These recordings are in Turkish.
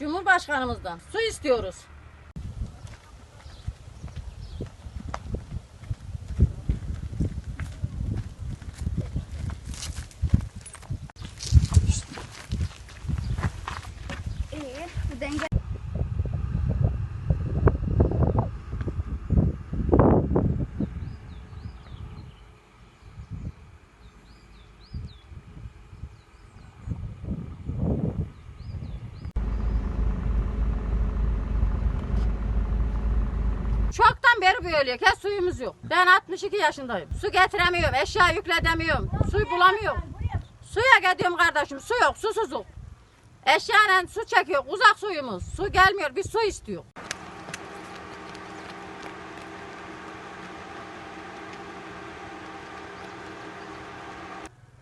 Cumhurbaşkanımızdan su istiyoruz. İyi. Bu denge Çoktan beri böyle ki suyumuz yok. Ben 62 yaşındayım. Su getiremiyorum, eşya yükledemiyorum. Suyu bulamıyorum. Suya gidiyorum kardeşim, su yok, susuzluk. Eşyayla su çekiyor, uzak suyumuz. Su gelmiyor, biz su istiyor.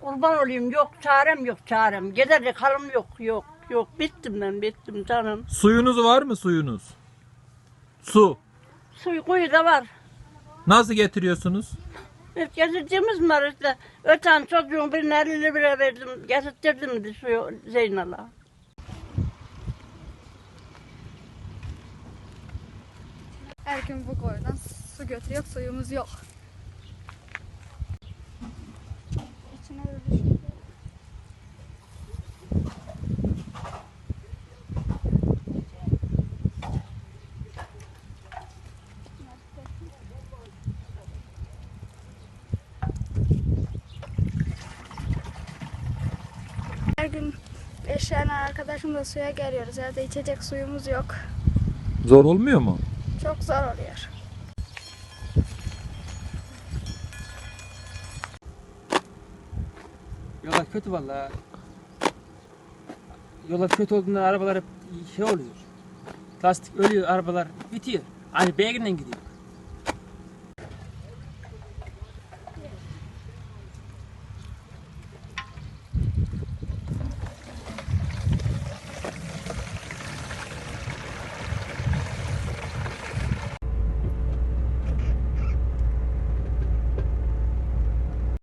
Kurban olayım yok çarem yok çarem. Giderecek halim yok yok yok. Bittim ben bittim canım. Suyunuz var mı suyunuz? Su. Suyu kuyu da var. Nasıl getiriyorsunuz? Hep getirdiğimiz var işte. Öten çocuğun birine 50 lira verdim. Getirttirdim de suyu Zeynal'a. her gün bu koydan su götürüyor. Suyumuz yok. İçine böyle gün eşyanın arkadaşımla suya geliyoruz. Evde içecek suyumuz yok. Zor olmuyor mu? Çok zor oluyor. Yollar kötü vallahi. Yollar kötü olduğunda arabalar hep şey oluyor. Lastik ölüyor, arabalar bitiyor. Aynı beygirle gidiyor.